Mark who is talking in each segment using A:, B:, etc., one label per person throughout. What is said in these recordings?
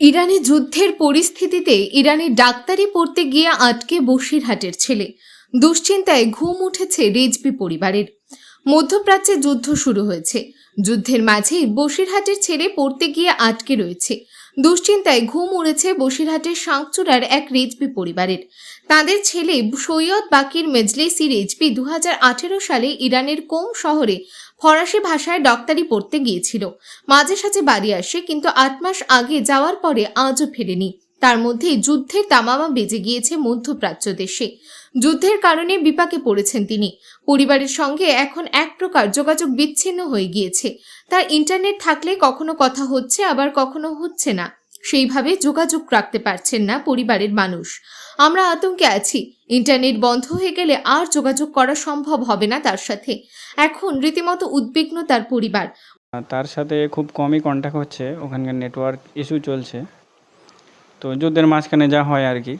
A: ইরানে যুদ্ধের পরিস্থিতিতে ইরানে ডাক্তারি পড়তে গিয়ে আটকে বসিরহাটের ছেলে। দুশ্চিন্তায় ঘুম উঠেছে রেজবি পরিবারের। মধ্যপ্রাচ্যে যুদ্ধ শুরু হয়েছে। যুদ্ধের মাঝেই বসিরহাটের ছেলে পড়তে গিয়ে আটকে রয়েছে। দুশ্চিন্তায় ঘুম উড়েছে বসিরহাটের সাংচুরার এক রেজবি পরিবারের। তাদের ছেলে সৈয়দ বাকির মেজলিসি রেজবি দু হাজার সালে ইরানের কোম শহরে ফরাসি ভাষায় ডক্টরি পড়তে গিয়েছিল। মাঝে সাঝে বাড়ি আসে, কিন্তু আট মাস আগে যাওয়ার পরে আজও ফেরেনি। তার মধ্যেই যুদ্ধের তামামা বেজে গিয়েছে মধ্যপ্রাচ্য দেশে। যুদ্ধের কারণে বিপাকে পড়েছেন তিনি। পরিবারের সঙ্গে এখন এক প্রকার যোগাযোগ বিচ্ছিন্ন হয়ে গিয়েছে। তার ইন্টারনেট থাকলে কখনো কথা হচ্ছে, আবার কখনো হচ্ছে না। সেইভাবে যোগাযোগ রাখতে পারছেন না পরিবারের মানুষ। আমরা আতঙ্কে আছি। ইন্টারনেট বন্ধ হয়ে গেলে আর যোগাযোগ করা সম্ভব হবে না তার সাথে। এখন রীতিমতো উদ্বিগ্ন তার পরিবার।
B: তার সাথে খুব কমই কন্ট্যাক্ট হচ্ছে। ওখানকার নেটওয়ার্ক ইস্যু চলছে। তো যুদ্ধের মাঝখানে যা হয় আর কি।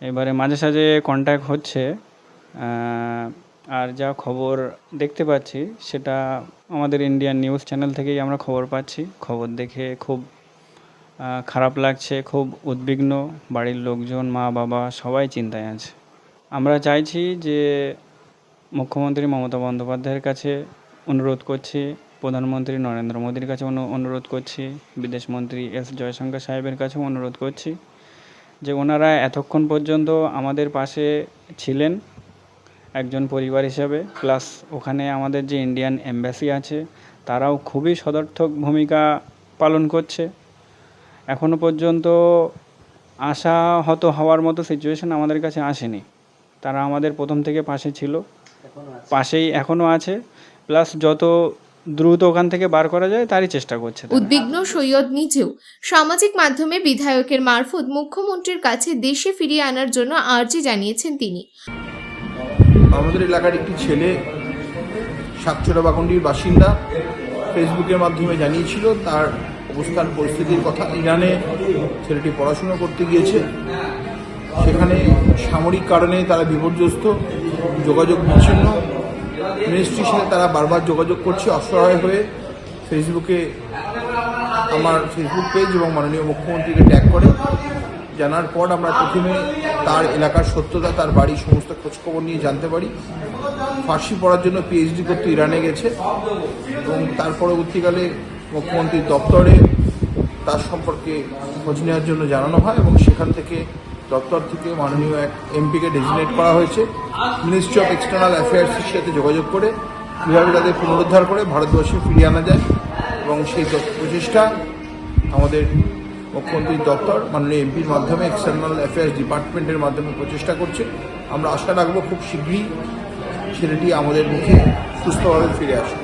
B: এবারে মাঝে সাঝে কন্ট্যাক্ট হচ্ছে আর যা খবর দেখতে পাচ্ছি সেটা আমাদের ইন্ডিয়ান নিউজ চ্যানেল থেকেই আমরা খবর পাচ্ছি। খবর দেখে খুব খারাপ লাগছে, খুব উদ্বিগ্ন। বাড়ির লোকজন, মা, বাবা সবাই চিন্তায় আছে। আমরা চাইছি যে মুখ্যমন্ত্রী মমতা বন্দ্যোপাধ্যায়ের কাছে অনুরোধ করছি প্রধানমন্ত্রী নরেন্দ্র মোদীর কাছে অনুরোধ করছি বিদেশমন্ত্রী এস জয়শঙ্কর সাহেবের কাছেও অনুরোধ করছি যে ওনারা এতক্ষণ পর্যন্ত আমাদের পাশে ছিলেন একজন পরিবার হিসাবে প্লাস ওখানে আমাদের যে ইন্ডিয়ান এম্বাসি আছে তারাও খুবই সদর্থক ভূমিকা পালন করছে। এখনও পর্যন্ত আশা হত হওয়ার মতো সিচুয়েশন আমাদের কাছে আসেনি। তারা আমাদের প্রথম থেকে পাশে ছিল পাশেই এখনও আছে প্লাস যত দ্রুত ওখান থেকে বার করা যায় তারই চেষ্টা করছে তারা।
A: উদ্বিগ্ন সৈয়দ নিজেও সামাজিক মাধ্যমে বিধায়কের মারফত মুখ্যমন্ত্রীর কাছে দেশে ফিরিয়ে আনার জন্য আর্জি জানিয়েছেন তিনি।
C: আমাদের এলাকার একটি ছেলে সাতচোরা বাকুন্ডির বাসিন্দা ফেসবুকের মাধ্যমে জানিয়েছিল তার অবস্থান পরিস্থিতির কথা। ইরানে ছেলেটি পড়াশুনো করতে গিয়েছে। সেখানে সামরিক কারণে তারা বিপর্যস্ত যোগাযোগ বিচ্ছিন্ন। মিনিস্ট্রির সাথে তারা বারবার যোগাযোগ করছে, অসহায় হয়ে ফেসবুকে আমার ফেসবুক পেজ এবং মাননীয় মুখ্যমন্ত্রীকে ট্যাগ করে। জানার পর আমরা প্রথমে তার এলাকার সত্যতা, তার বাড়ির সমস্ত খোঁজখবর নিয়ে জানতে পারি। ফার্সি পড়ার জন্য পিএইচডি করতে ইরানে গেছে এবং তার পরবর্তীকালে মুখ্যমন্ত্রীর দপ্তরে তার সম্পর্কে খোঁজ নেওয়ার জন্য জানানো হয় এবং সেখান থেকে দপ্তর থেকে মাননীয় এক এমপিকে ডেজিনেট করা হয়েছে। মিনিস্ট্রি অফ এক্সটার্নাল অ্যাফেয়ার্সের সাথে যোগাযোগ করে, কীভাবে তাদের পুনরুদ্ধার করে ভারতবর্ষে ফিরিয়ে আনা যায় এবং সেই প্রচেষ্টা আমাদের মুখ্যমন্ত্রীর দপ্তর, মাননীয় এমপির মাধ্যমে এক্সটার্নাল অ্যাফেয়ার্স ডিপার্টমেন্টের মাধ্যমে প্রচেষ্টা করছে। আমরা আশা রাখব খুব শীঘ্রই ছেলেটি আমাদের মুখে সুস্থভাবে ফিরে আসে